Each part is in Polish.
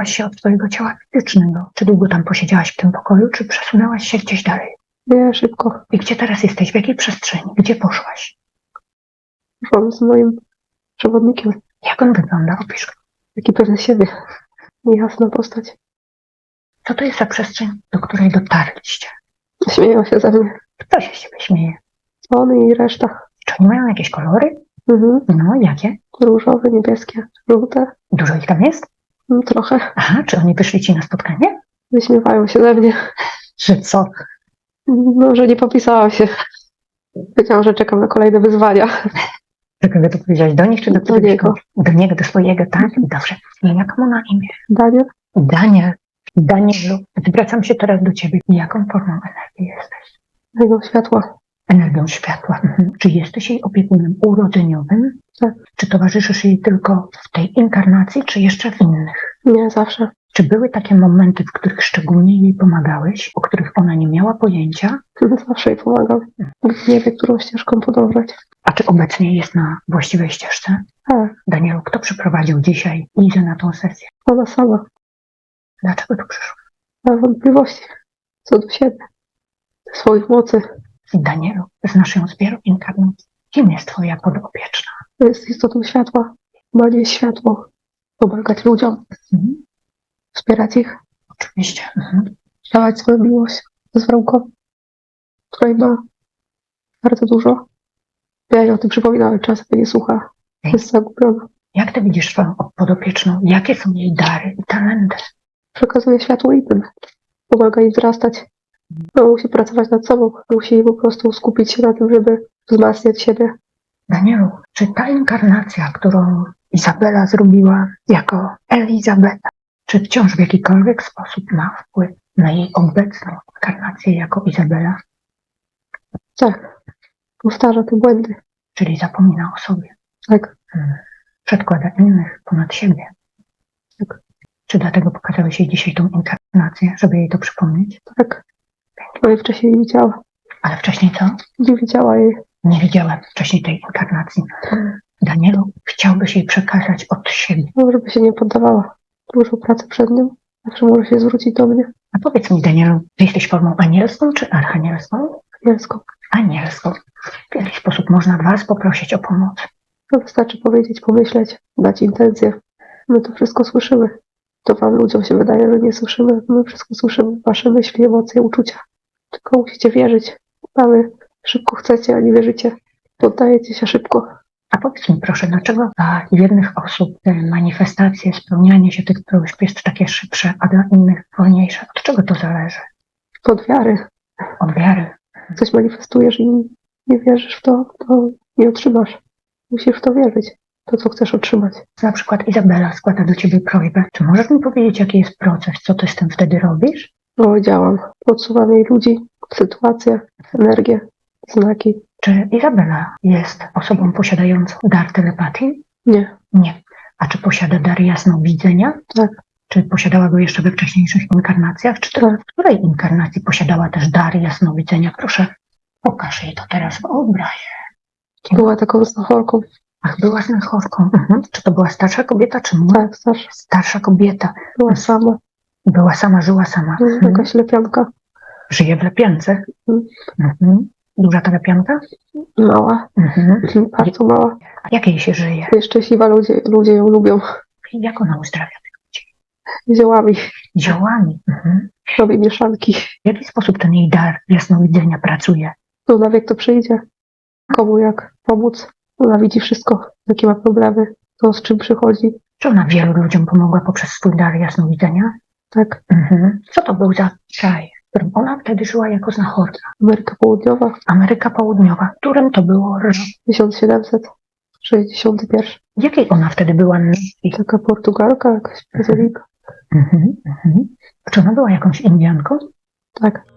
odczepiłaś się od swojego ciała fizycznego. Czy długo tam posiedziałaś w tym pokoju, czy przesunęłaś się gdzieś dalej? Nie, szybko. I gdzie teraz jesteś? W jakiej przestrzeni? Gdzie poszłaś? Poszłam z moim przewodnikiem. Jak on wygląda? Opisz go. Taki pewny siebie. Niejasna postać. Co to jest za przestrzeń, do której dotarliście? Śmieją się ze mnie. Kto się z ciebie śmieje? On i reszta. Czy oni mają jakieś kolory? Mhm. No, jakie? Różowe, niebieskie, żółte. Dużo ich tam jest? Mm, Trochę. Aha, czy oni wyszli ci na spotkanie? Wyśmiewają się ze mnie. Że co? No, że nie popisałam się. Powiedziałam, że czekam na kolejne wyzwania. Do kogo to powiedziałeś? Do nich czy do Do niego. Do niego, do swojego, tak? Dobrze. Jak mu na imię? Daniel? Daniel. Danielu, zwracam się teraz do ciebie. Jaką formą energii jesteś? Jego światła. Energią światła. Mhm. Czy jesteś jej opiekunem urodzeniowym? Tak. Czy towarzyszysz jej tylko w tej inkarnacji, czy jeszcze w innych? Nie, zawsze. Czy były takie momenty, w których szczególnie jej pomagałeś, o których ona nie miała pojęcia? Zawsze jej pomagam. Nie wie, którą ścieżką podążać. A czy obecnie jest na właściwej ścieżce? Tak, Danielu, kto przyprowadził dzisiaj Izę na tą sesję? ona sama. Dlaczego tu przyszła? Ma wątpliwości co do siebie. Swoich mocy. Danielu, znasz ją z wielu inkarnacji. Kim jest twoja podopieczna? Jest istotą światła. Nieść światło. Pomagać ludziom. Mhm. Wspierać ich. Oczywiście. Mhm. Dawać swoją miłość z wrąką, której ma bardzo dużo. Ja jej o tym przypominałem, czasem mnie nie słucha. Jest zagubiona. Jak ty widzisz swoją podopieczną? Jakie są jej dary i talenty? Przekazuje światło innym. Pomaga im wzrastać. No, musi pracować nad sobą. Musi po prostu skupić się na tym, żeby wzmacniać siebie. Danielu, czy ta inkarnacja, którą Izabela zrobiła jako Elizabeta, czy wciąż w jakikolwiek sposób ma wpływ na jej obecną inkarnację jako Izabela, Tak. Powtarza te błędy. czyli zapomina o sobie, Tak. hmm, przedkłada innych ponad siebie? Tak. Czy dlatego pokazałeś jej dzisiaj tą inkarnację, żeby jej to przypomnieć? Tak. Bo jej wcześniej nie widziała. Ale wcześniej co? Nie widziała jej. Nie widziałem wcześniej tej inkarnacji. Danielu, chciałbyś jej przekazać od siebie. No, żeby się nie poddawała. Dużo pracy przed nią. Zawsze może się zwrócić do mnie. A powiedz mi, Danielu, ty jesteś formą anielską czy archanielską? Anielsko. Anielską. W jaki sposób można was poprosić o pomoc? No, wystarczy powiedzieć, pomyśleć, dać intencję. My to wszystko słyszymy. To wam ludziom się wydaje, że nie słyszymy. My wszystko słyszymy. Wasze myśli, emocje, uczucia. Tylko musicie wierzyć. Ale szybko chcecie, a nie wierzycie. Poddajecie się szybko. A powiedz mi proszę, dlaczego dla jednych osób te manifestacje, spełnianie się tych próśb jest takie szybsze, a dla innych wolniejsze? Od czego to zależy? Od wiary. Od wiary. Coś manifestujesz i nie wierzysz w to, to nie otrzymasz. Musisz w to wierzyć. To, co chcesz otrzymać. Na przykład Izabela składa do ciebie prośbę. Czy możesz mi powiedzieć, jaki jest proces? Co ty z tym wtedy robisz? No, działam. Podsuwam jej ludzi, sytuacje, energię, znaki. Czy Izabela jest osobą posiadającą dar telepatii? Nie. Nie. A czy posiada dar jasnowidzenia? Tak. Czy posiadała go jeszcze we wcześniejszych inkarnacjach? Czy to w której inkarnacji posiadała też dar jasnowidzenia? Proszę, pokaż jej to teraz w obrazie. Była taką znachorką. Ach, była znachorką. Mhm. Czy to była starsza kobieta, czy młoda? Tak, starsza. Starsza kobieta. Była sama. Była sama, żyła sama. Mhm. Jakaś lepianka. Żyje w lepiance. Mhm. Mhm. Duża ta lepianka? Mała. Mhm. Bardzo mała. A jak jej się żyje? Nieszczęśliwa ludzie, ludzie ją lubią. Jak ona uzdrawia? Ziołami. Działami. Mhm. Robi mieszanki. W jaki sposób ten jej dar jasnowidzenia pracuje? No na wiek to przyjdzie. Komu jak pomóc. Ona widzi wszystko. Jakie ma problemy. To z czym przychodzi. Czy ona wielu ludziom pomogła poprzez swój dar jasnowidzenia? Tak. Mhm. Co to był za w którym ona wtedy żyła jako znachorka? Ameryka Południowa. Ameryka Południowa. Którym to było rok? 1761. Jakiej ona wtedy była? Taka Portugalka, jakaś Brazylika. Mhm. Mhm. Czy ona była jakąś Indianką? Tak.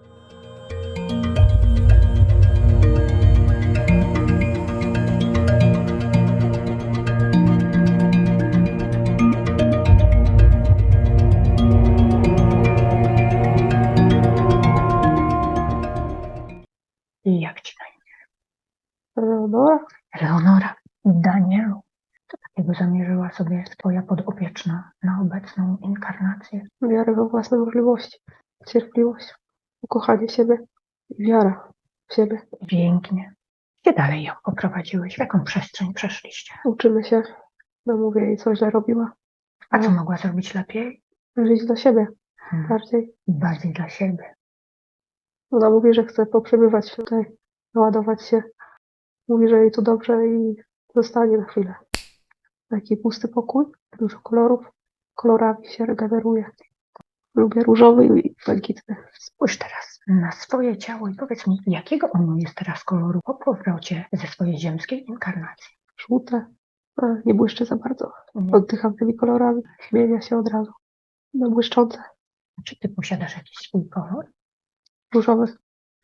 Eleonora. Leonora. Danielu. Co ta jakiego zamierzyła sobie Twoja podopieczna na obecną inkarnację? Wiarę we własne możliwości, cierpliwość, ukochanie siebie i wiara w siebie. Pięknie. Gdzie dalej ją poprowadziłeś? W jaką przestrzeń przeszliście? Uczymy się, no mówię jej, co źle robiła. A co mogła zrobić lepiej? Żyć dla siebie Hmm. bardziej. Bardziej dla siebie. Ona mówi, że chce poprzebywać tutaj, naładować się. Mówi, że jej tu dobrze i zostanie na chwilę. Taki pusty pokój, dużo kolorów, kolorami się regeneruje. Lubię różowy i błękitny. Spójrz teraz na swoje ciało i powiedz mi, jakiego ono jest teraz koloru po powrocie ze swojej ziemskiej inkarnacji? Żółte, a nie błyszczy za bardzo. Nie. Oddycham tymi kolorami, zmienia się od razu. Na błyszczące, Czy ty posiadasz jakiś swój kolor? różowy,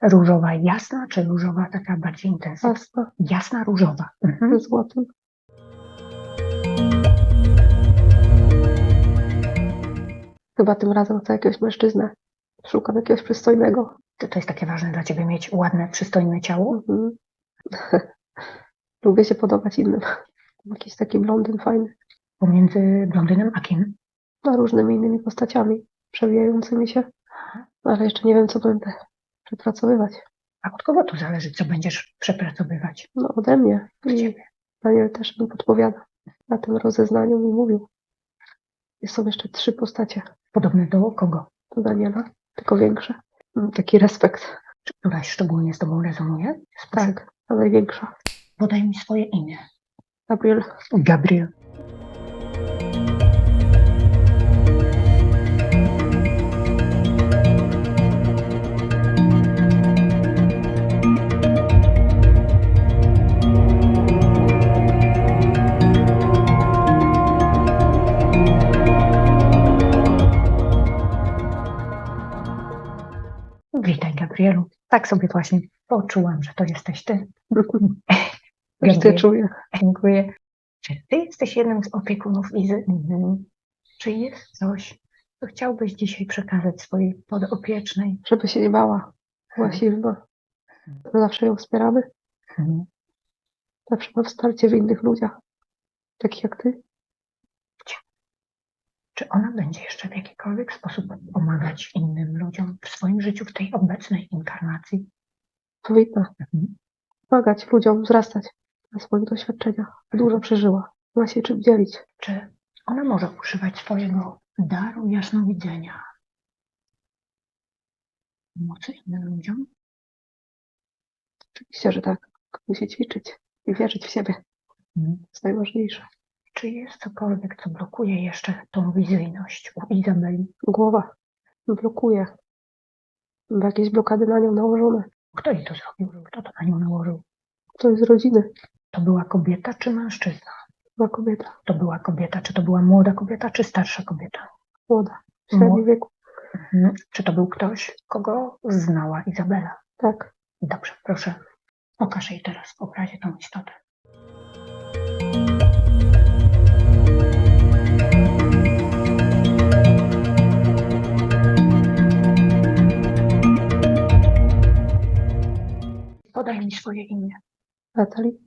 Różowa jasna, czy różowa taka bardziej intensywna? jasna, Jasna różowa. Mhm. złotym. Chyba tym razem chcę jakiegoś mężczyznę. Szukam jakiegoś przystojnego. To, to jest takie ważne dla ciebie mieć ładne, przystojne ciało? Mhm. Lubię się podobać innym. Jakiś taki blondyn fajny. Pomiędzy blondynem a kim? A różnymi innymi postaciami przewijającymi się. Ale jeszcze nie wiem, co będę przepracowywać. A od kogo tu zależy, co będziesz przepracowywać? No ode mnie. Od ciebie. Daniel też mi podpowiada. Na tym rozeznaniu mi mówił. I Są jeszcze trzy postacie Podobne do kogo? do Daniela, tylko większe. Mm, Taki respekt. Czy któraś szczególnie z tobą rezonuje? Tak, a największa. Podaj mi swoje imię. Gabriel. Gabriel. Gabrielu. Tak sobie właśnie poczułam, że to jesteś ty. Już ty czuję. Dziękuję. Czy ty jesteś jednym z opiekunów Izy? Mhm. Czy jest coś, co chciałbyś dzisiaj przekazać swojej podopiecznej? Żeby się nie bała. Była silna. Zawsze ją wspieramy. Mhm. Zawsze ma wsparcie w innych ludziach. Takich jak ty. Czy ona będzie jeszcze w jakikolwiek sposób pomagać innym ludziom w swoim życiu, w tej obecnej inkarnacji? Mhm. pomagać ludziom wzrastać na swoich doświadczeniach. Dużo przeżyła. Ma się czym dzielić. Czy ona może używać swojego daru jasnowidzenia? Pomocy innym ludziom? Oczywiście, że tak. Musi ćwiczyć i wierzyć w siebie. Mhm. To jest najważniejsze. Czy jest cokolwiek, co blokuje jeszcze tą wizyjność u Izabeli? Głowa blokuje. Jakieś blokady na nią nałożone. Kto jej to zrobił? Kto to na nią nałożył? To jest z rodziny. To była kobieta czy mężczyzna? Ma kobieta. To była kobieta, czy to była młoda kobieta, czy starsza kobieta? Młoda. W średnim Mło- wieku. Mhm. Czy to był ktoś, kogo znała Izabela? Tak. Dobrze, proszę, pokaż jej teraz w obrazie tą istotę. Swoje imię. Natalii.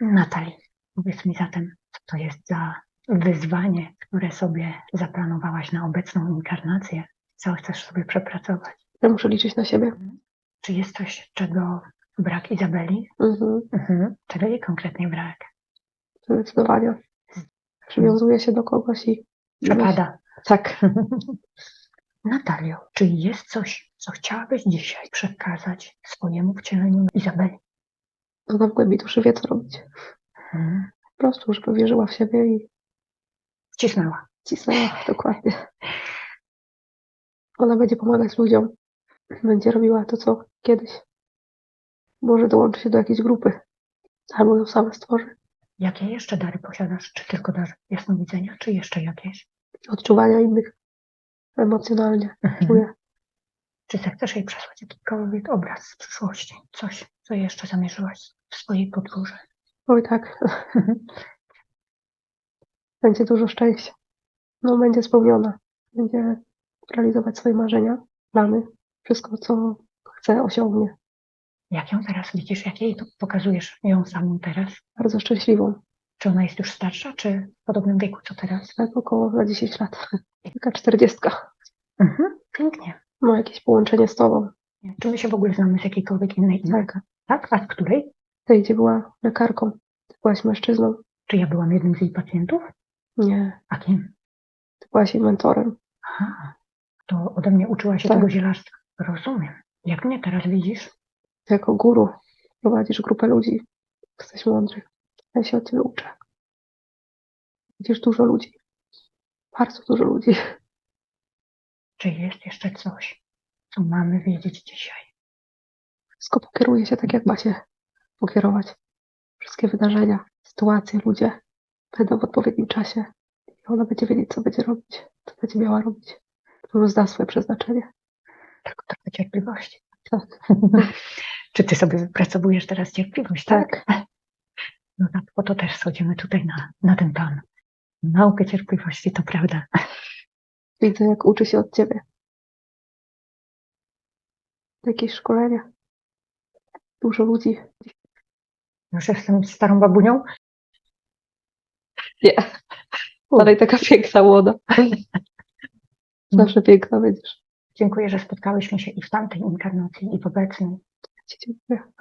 Natalii, powiedz mi zatem, co to jest za wyzwanie, które sobie zaplanowałaś na obecną inkarnację? Co chcesz sobie przepracować? Ja muszę liczyć na siebie. Czy jest coś, czego brak Izabeli? Mhm. Mhm. Czego jej konkretnie brak? Zdecydowanie. Przywiązuje się do kogoś i... Przepada. Tak. Natalio, czy jest coś, co chciałabyś dzisiaj przekazać swojemu wcieleniu Izabeli? Ona w głębi duszy wie, co robić. Mhm. Po prostu, żeby wierzyła w siebie i Wcisnęła. cisnęła. Dokładnie. Ona będzie pomagać ludziom. Będzie robiła to, co kiedyś. Może dołączy się do jakiejś grupy. Albo ją sama stworzy. Jakie jeszcze dary posiadasz? Czy tylko dar jasnowidzenia, czy jeszcze jakieś? Odczuwania innych. Emocjonalnie. Mhm. Czuję. Czy zechcesz jej przesłać jakikolwiek obraz z przyszłości? Coś, co jeszcze zamierzyłaś w swojej podróży? Oj tak. Będzie dużo szczęścia. No, będzie spełniona. Będzie realizować swoje marzenia, plany. Wszystko, co chce, osiągnie. Jak ją teraz widzisz? Jak jej to pokazujesz ją samą teraz? Bardzo szczęśliwą. Czy ona jest już starsza, czy w podobnym wieku co teraz? Tak około na 10 lat. Taka czterdziestka. Mhm, pięknie. Ma jakieś połączenie z tobą. Czy my się w ogóle znamy z jakiejkolwiek innej Tak. Tak? A z której? Tej, gdzie była lekarką. Ty byłaś mężczyzną. Czy ja byłam jednym z jej pacjentów? Nie. A kim? Ty byłaś jej mentorem. Aha, to ode mnie uczyła się Tak. tego zielarstwa. Rozumiem. Jak mnie teraz widzisz? Jako guru prowadzisz grupę ludzi. Jesteś mądry. Ja się od ciebie uczę. Widzisz dużo ludzi. Bardzo dużo ludzi. Czy jest jeszcze coś, co mamy wiedzieć dzisiaj? Wszystko pokieruje się tak, jak ma się pokierować. Wszystkie wydarzenia, sytuacje, ludzie będą w odpowiednim czasie. I ona będzie wiedzieć, co będzie robić, co będzie miała robić. To zna swoje przeznaczenie. Tylko trochę cierpliwości. Tak. Czy ty sobie wypracowujesz teraz cierpliwość, tak? Tak. No tak, po to też schodzimy tutaj na, na ten plan. Naukę cierpliwości, to prawda. Widzę, jak uczy się od ciebie. Jakieś szkolenia. Dużo ludzi. Już jestem starą babunią. Nie. Dalej taka piękna młoda. Zawsze piękna będziesz. Dziękuję, że spotkałyśmy się i w tamtej inkarnacji, i w obecnej. Dziękuję.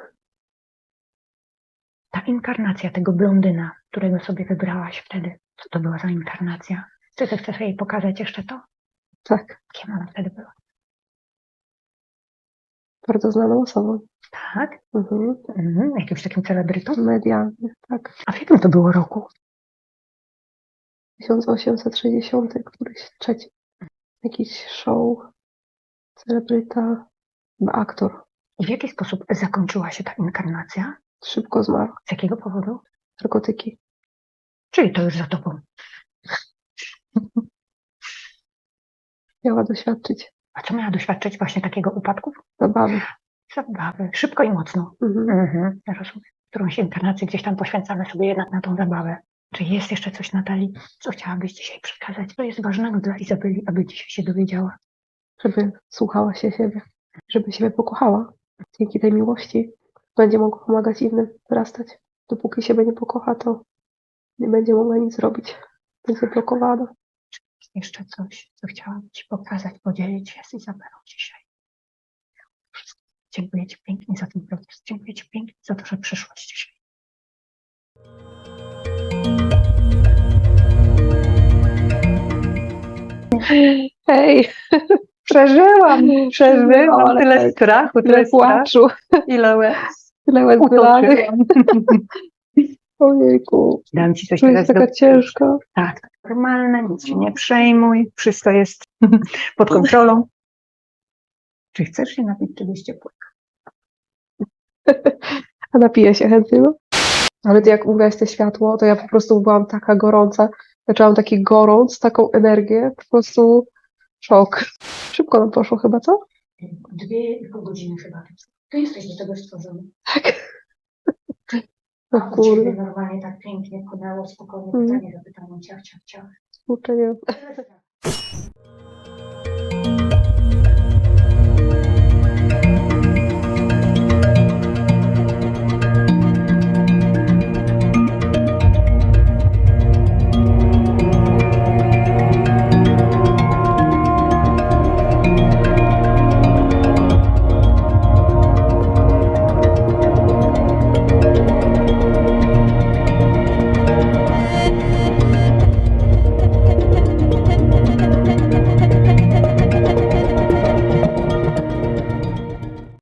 Ta inkarnacja tego blondyna, którego sobie wybrałaś wtedy, co to była za inkarnacja? Czy ty chcesz jej pokazać jeszcze to? Tak. Kim ona wtedy była? Bardzo znaną osobą. Tak? Mhm. Mhm, jakimś takim celebrytą? Medialnie. Tak. A w jakim to było roku? 1860 któryś trzeci. Jakiś show. Celebryta. Aktor. I w jaki sposób zakończyła się ta inkarnacja? Szybko zmarł. Z jakiego powodu? Narkotyki. Czyli to już za tobą. Miała doświadczyć A co miała doświadczyć właśnie takiego upadku? zabawy. Zabawy. Szybko i mocno. Mhm. Mhm, ja rozumiem. Którąś inkarnację gdzieś tam poświęcamy sobie jednak na tą zabawę. Czy jest jeszcze coś, Natalii, co chciałabyś dzisiaj przekazać? Co jest ważnego dla Izabeli, aby dzisiaj się dowiedziała? Żeby słuchała się siebie. Żeby siebie pokochała. Dzięki tej miłości będzie mogła pomagać innym wyrastać. Dopóki siebie nie pokocha, to nie będzie mogła nic zrobić. Będzie blokowana. Jeszcze coś, co chciałabym Ci pokazać, podzielić się z Izabelą dzisiaj? Dziękuję Ci pięknie za ten proces. Dziękuję Ci pięknie za to, że przyszłaś dzisiaj. Hej! Przeżyłam, przeżyłam. Tyle strachu, Tyle płaczu, ile łez. tyle łez wylanych. Ojejku. Dam Ci coś jest teraz taka do... ciężka. Tak, tak, normalne, nic się nie przejmuj, wszystko jest pod kontrolą. Czy chcesz się napić czegoś ciepłego? A napiję się chętnie. No. Ale ty jak mówiłaś te światło, to ja po prostu byłam taka gorąca. Zaczęłam taki gorąc, taką energię, po prostu szok. Szybko nam poszło chyba, co? Dwie i pół godziny chyba. Ty jesteś do tego stworzony. O A u ciebie kurde, normalnie tak pięknie płynęło, spokojnie Mhm. pytanie za pytaniem, ciach, ciach, ciach. kurczę, nie.